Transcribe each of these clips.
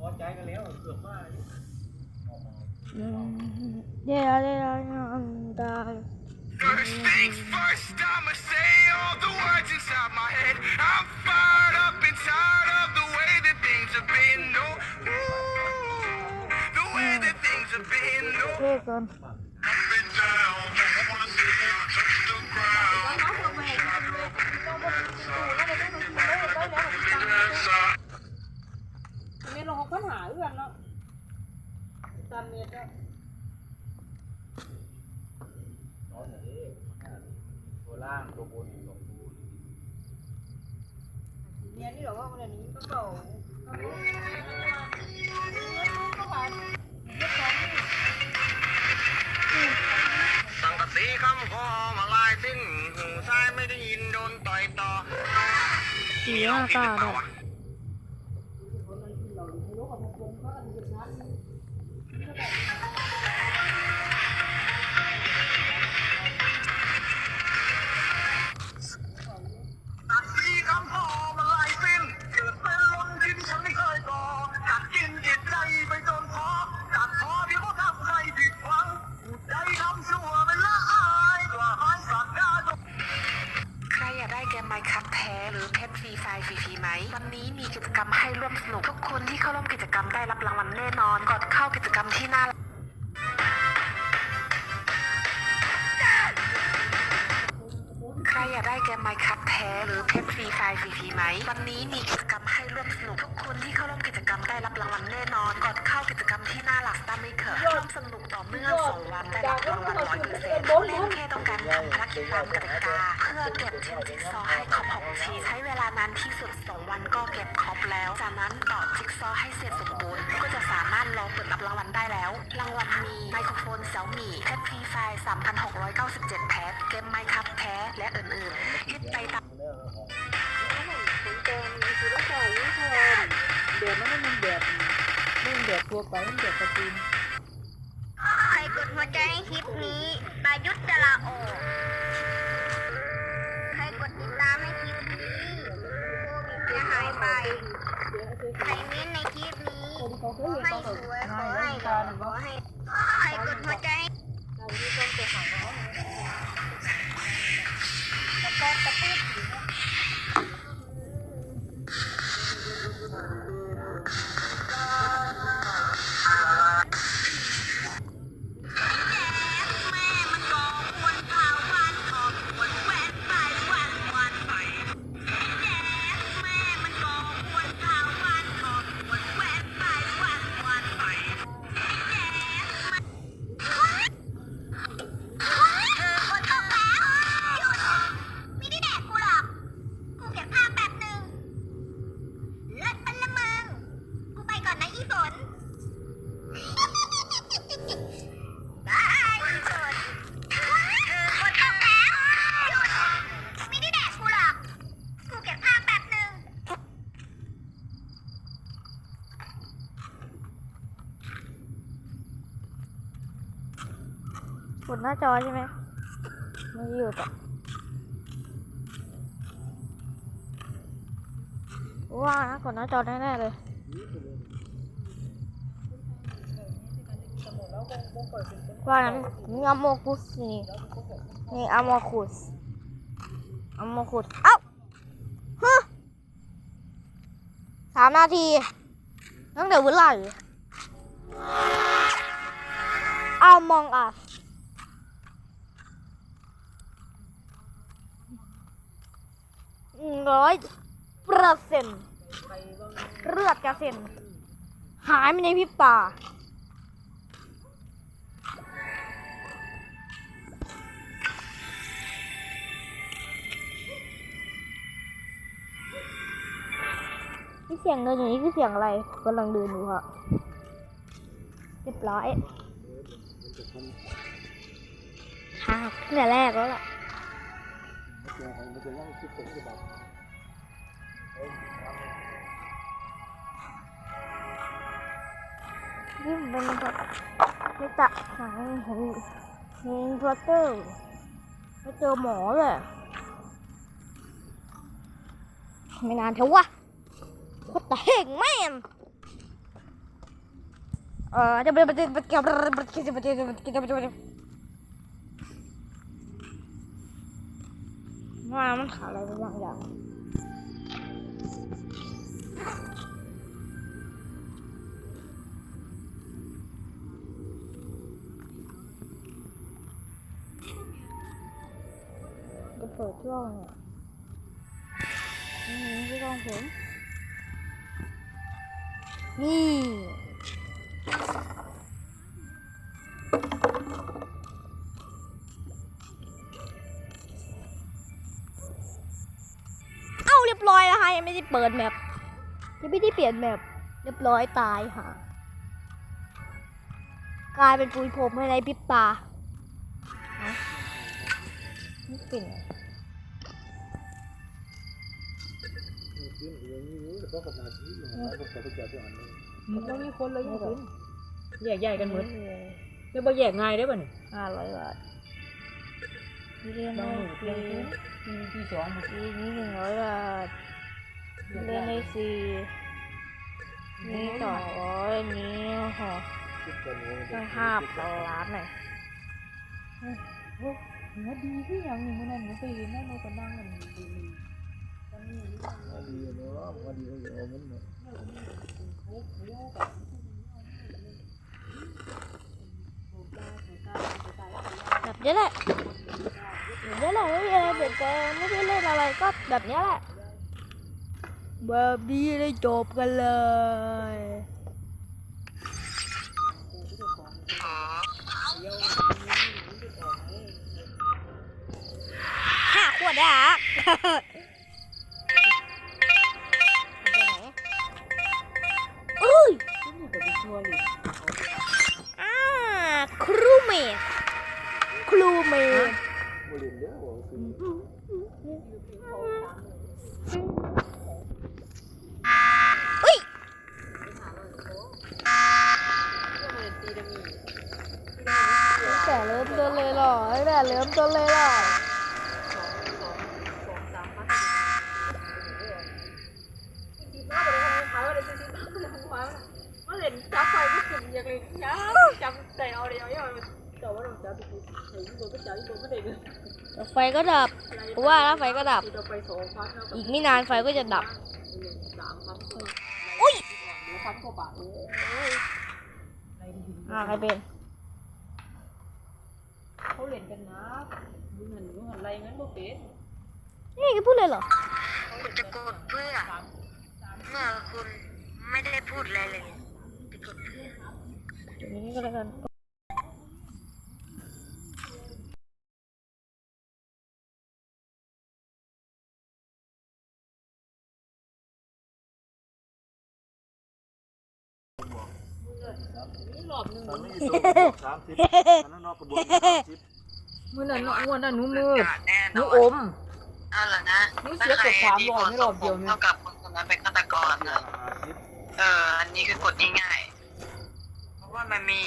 พอใจกันแล้วเกือบว่า เดี๋ยวเดี๋ยวตาย First things first, I'ma say all the words inside my head. I'm fired up and tired of the way that things have been. No, ooh, the way that things have been. No, หาเอื้อนเนาะตามเมตรแล้วนอนอย่างนี้ตัวล่างตัวบนสองตัวเนี่ยนี่เหรอว่าวันนี้ก็เก่าก็เก่าก็ผ่านเยอะของนี่สังกะสีคำคอมาลายสิ้นหูซ้ายไม่ได้ยินโดนต่อยต่อสีหน้าตาเนี่ย รรมได้รับรางวัลแน่นอนกดเข้ากิจกรรมที่หน้าหลักสตาร์ไม่เขิร่วมสนุกต่อเนื่องสองวันได้รับรางวัลร้อยเปอร์เซ็นต์เล่นแค่ต้องการทำภารกิจตามกติกา เพื่อเก็บชิ้นจิ๊กซอว์ให้ครบหกชิ้นใช้เวลานานที่สุด2วันก็เก็บครบแล้ว จากนั้นต่อจิ๊กซอว์ให้เสร็จสมบูรณ์ก็จะสามารถรอเปิดรับรางวัลได้แล้ว รางวัลมีไมโครโฟนเซลมี่เพชรฟรีไฟล์3,697แพ็คเกมไมค์ครับแท้และอื่นๆ มันแบบตัวไปมันแบบการ์ตูน ดหน้าจอใช่ไหมไม่หยุดอะว่านะกดหน้าจอแน่ๆเลยว่านั้นนี่อะโมกุสนี่นี่อะโมคุสอะโมคุสเอ้าฮะสามนาทีตั้งแต่เมื่อไหร่เอามองอะ ร้อยเปอร์เซ็นต์เลือดกระเซ็นหายไปในพิบตานี่เสียงเดินอยู่นี่คือเสียงอะไรกำลังเดินอยู่ค่ะเรียบร้อยหักตั้งแต่แรกแล้วล่ะ นี่มันเป็นแบบไม่ตะหางเห็นเห็นพลอเตอร์ไม่เจอหมอเลยไม่นานเท่าวะ What the heck man เออจะเป็นเป็นเป็นเกี่ยวกับเป็นเกี่ยวกับเป็นเกี่ยวกับเป็ ว่ามันขาดอะไรบางอย่างจะเปิดช่องเนี่ยนี่กล้องผมนี่ เปิดแมปยังไม่ได้เปลี่ยนแมปเรียบร้อยตายค่ะกลายเป็นปุยผมภายในพริบตาฮะนี่เป็นมันต้องมีคนเลยยังคุณแยกใหญ่กันหมดแล้วบ่แยกง่ายได้ป่ะเนี่ยห้าร้อยบาทนี่เรียนบาได้งหมู่ฟเรีรียนที่ที่สองหมดนี่นี่หนึ่งร้อยบาท เรียนได้ฟรีนี่สองร้อยนี่หอได้ห้าพันล้านหน่อยโอ้หัวดีที่อย่างหนึ่งมันนั่นมันไปเห็นนั่นมันก็นั่งกันดีดีเนาะว่าดีเอามันเนาะแบบนี้แหละแบบนี้แหละไม่มีอะไรเปลี่ยนแปลงไม่ได้เล่นอะไรก็แบบนี้แหละ แบบนี้ได้จบกันเลยห้าขวดอะอุ้ยที่นี่ก็ไปชัวร์เลยอ่าครูเมดครูเมดบ่เล่นเด้อบ่สิ อุ้ย แต่เริ่มต้นเลยเหรอแต่เริ่มต้นเลยเหรอ มาเล่นจับไฟก็ขึ้นอย่างเลยนะ จำใจเอาเลยเอาอยแต่ว่าเราจับไปไอ้ยี่ตัวก็จับยี่ตัวไม่ได้เลยไฟก็ดับเพราะว่าแล้วไฟก็ดับเราไปสองพันแล้วอีกไม่นานไฟก็จะดับ สามพันอุ้ยอพันกว่าบาทเลยอ่าใครเป็นเขาเล่นกันนะมึงหันมึงหันอะไรงั้นบ่เป็นนี่แกพูดเลยเหรอจะกดเพื่อเมื่อคุณไม่ได้พูดอะไรเลยจะกดเพื่อ อย่างนี้ก็แล้วกันรอบนึงตอนนี้โซ่30อันนั้นเนาะกระบวน30มื่อนั้นงวดนั้นหนูมืดแน่หนนูอนอมเอาล่ะนะนี่เสียเกือบสามรอบไม่รอบเดียวเนี่ย เท่ากับคนคนนั้นเป็นฆาตกรนะเออ อันนี้คือกดง่ายๆเพราะ ว่ามันมี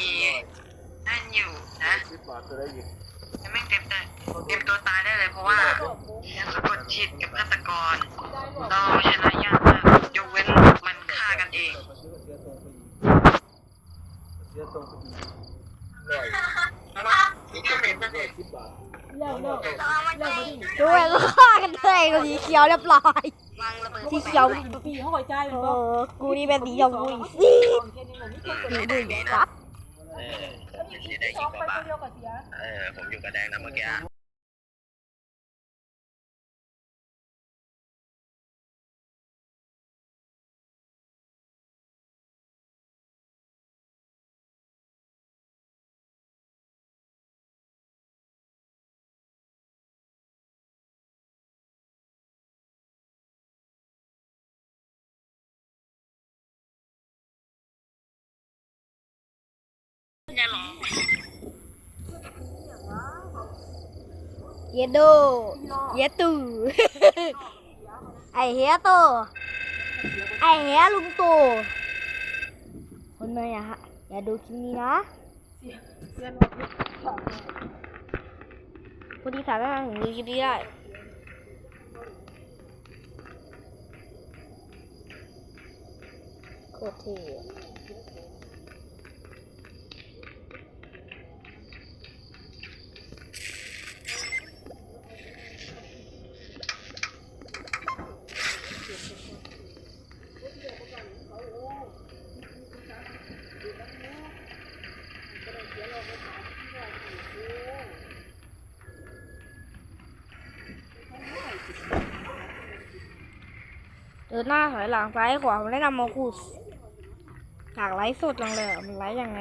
นั่นอยู่นะ10บาทจะได้อีกยังไม่เต็มใจเต็มตัวตายได้เลยเพราะว่ายังสะกดจิตกับฆาตกร เราชนะยากมากยกเว้นมันฆ่ากันเองเสียตรงไปอีกร้อย10บาทแล้วแล้วแล้วมาดิด้วยก็ฆ่ากันเลยกับสีเขียวเรียบร้อย สีเขียว ปีเขาคอยจ่ายเป็นเอบ่อกูนี่เป็นสีชมพูอีกสิ นี้ผมนี่คนดูดูครับเออสีแดงยิงกว่าบาตัวเดียวกับเสียเออผมอยู่กับแดงนะเมื่อกี้ เยโดเยตูไอเฮียโต ไอเฮียลุงโต คนเมย์อะฮะอย่าดูคลิปนี้นะคนที่สามารถดูคลิปนี้ได้โคตรเท่ หน้าถอยหลังซ้ายขวาผมแนะนำมาคูสอยากไลฟ์สดจังเลยอะมันไลฟ์ยังไง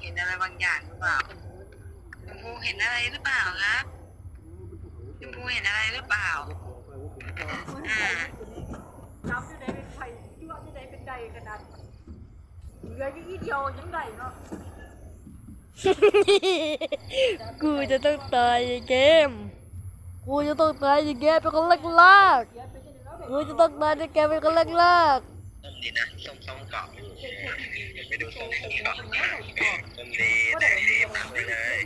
เห็นอะไรบางอย่างหรือเปล่าชมพูเห็นอะไรหรือเปล่าครับชมพูเห็นอะไรหรือเปล่า อ่าจำที่ไหนเป็นไข่ที่ว่าที่ไหนเป็นใดขนาดเหลือยี่เดียวยังได้เนาะกูจะต้องตายในเกม กูจะต้องตายในเกมเป็นคนแรกแรกๆกูจะต้องตายในเกมเป็นคนแรกแรกส้มดีนะส้มส้มเกาะไปดูส้มส้มเกาะส้มดีแต่ดีมากเลย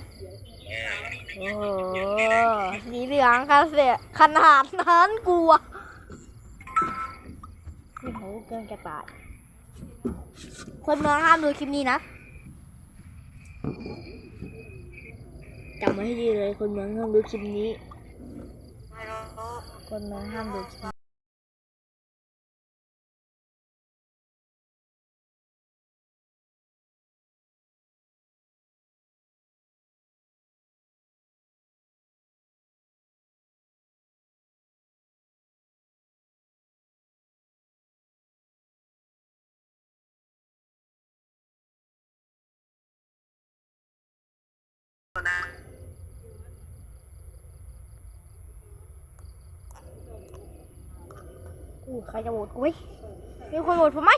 โอ้สีเหลืองค่ะเสียขนาดนั้นกูอะนี่เขาเกินจะตายคนเมืองห้ามดูคลิปนี้นะจำไว้ให้ดีเลยคนเมืองห้ามดูคลิปนี้ คนเมืองห้ามดูคลิป ใครจะโหวตกูไหมมีคนโหวตผมไหม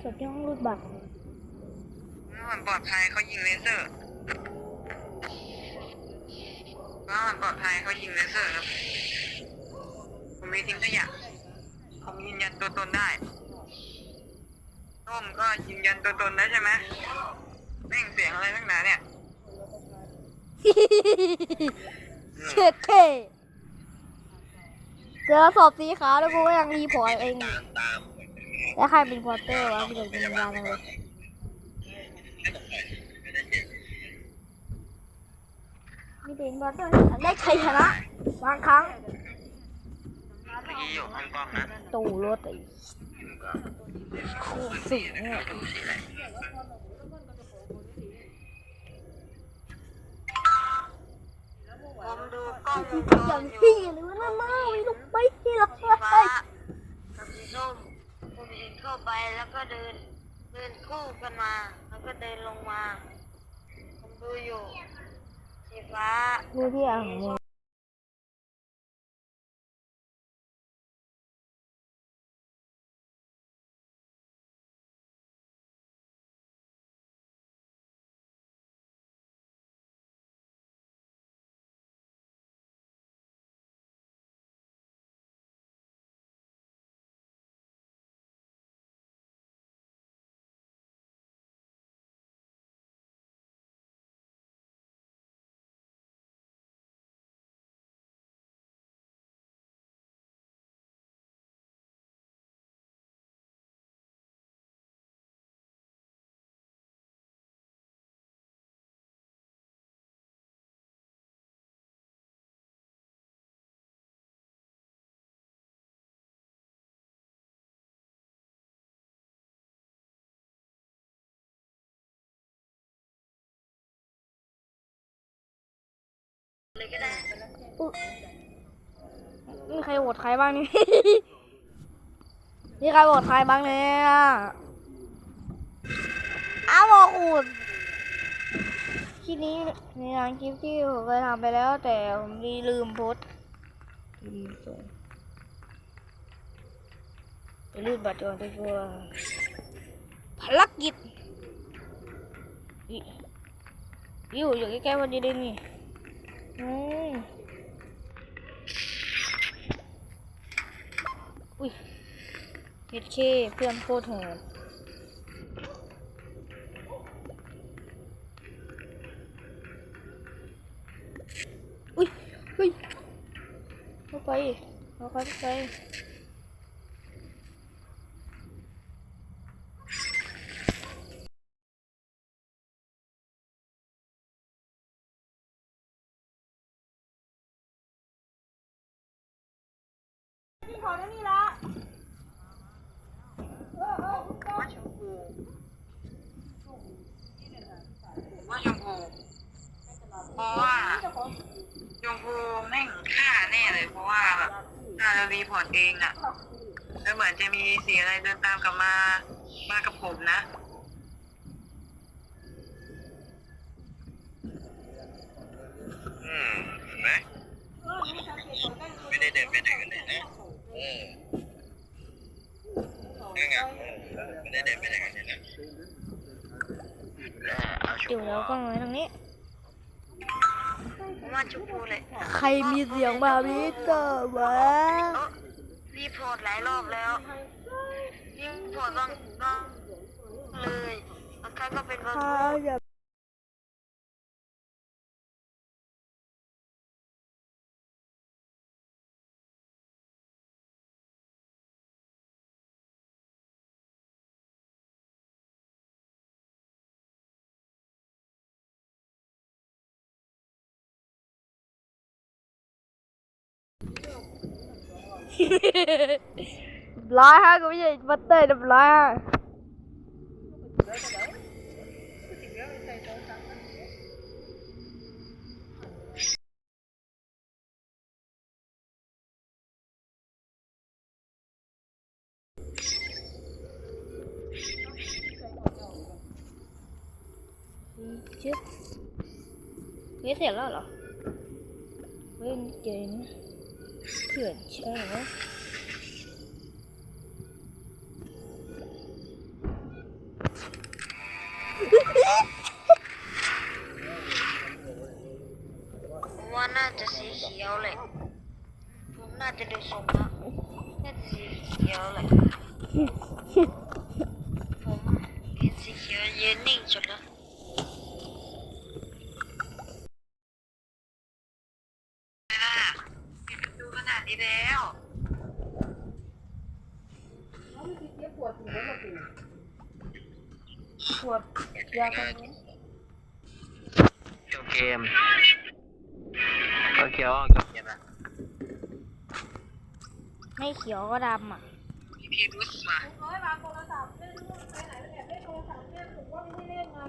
เชื่อสดที่ห้องรูดบัตรมันปลอดภัยเขายิงเลเซอร์ว่ามันปลอดภัยเขายิงเลเซอร์ครับผมไม่ทิ้งขยะผมยืนยันตัวตนได้ส้มก็ยืนยันตัวตนได้ใช่ไหมแม่งเสียงอะไรนักหนาเนี่ยเช็ดเท่เจอศพสีขาวแล้วกูก็ยังรีพอร์ตเองตามตาม แล้วใครเป็นพอเตอร์วะพี่เด็กเป็นยานเลยมีเป็นพอเตอร์ได้ชัยชนะบางครั้งเมื่อกี้อยู่ห้องกล้องนะตู่รถไอ้อยู่กับโคตรสิงเนี่ยอะไรผมดูกล้องวงจอรย่างอยู่พี่หรือว่าหน้าหน้าไม่ลงไปที่ละสีฟ้ากับสีส้ มผมยิงเข้าไปแล้วก็เดิน เดินคู่กันมา แล้วก็เดินลงมา ผมดูอยู่สีฟ้า ดูที่อ่าง มึงใครโหวตใครบ้างนี่นี่ใครโหวตใครบ้างเนี่ยอ้าวอกอุดคลิปนี้ในงานคลิปที่ผมเคยทำไปแล้ว แต่ผมลืมโพสต์ลืมส่งไปรูดบัตรจองตัวภารกิจอิอยู่อยู่ใกล้ๆวันนี้ อุ้ยเฮดเคเพื่อนโคตรโหดอุ้ยอุ้ยเข้าไปเข้าไป ว่าชมพูว่าชมพูเพราะว่าชมพูแม่งฆ่าแน่เลย เพราะว่าแบบฆ่าแล้วรีพอร์ตเองอะแล้วเหมือนจะมีสีอะไรเดินตามกลับมา มากับผมนะอืมเห็นไหมไม่ได้เดินไปไหนกันเลยนะเออนั่นไงเออไม่ได้เดินไปไหนกันเลยนะเอาชุเดี๋ยวเราก็ไว้ตรงนี้ว่าชมพูเลยใครมีเสียงแบบนี้เกิดวะรีพอร์ตหลายรอบแล้วรีพอร์ตบ้างบ้างเลยบางครั้งก็เป็นบางถ้าอย่า ร้อยฮะก็ไม่ใช่บัตเตอ ร์เแล้วเขาไม่ติดเย็บปวดถึวปวดยาตรงนี้จบเกมก็เขียวจบเกมละไม่เขียวก็ดำอะพี่รู้สึกมน้อยวางโทรศัพท์เล่นไปไหนไปแอบเล่นโทรศัพท์เล่นผมว่าไม่ได้เล่นนะ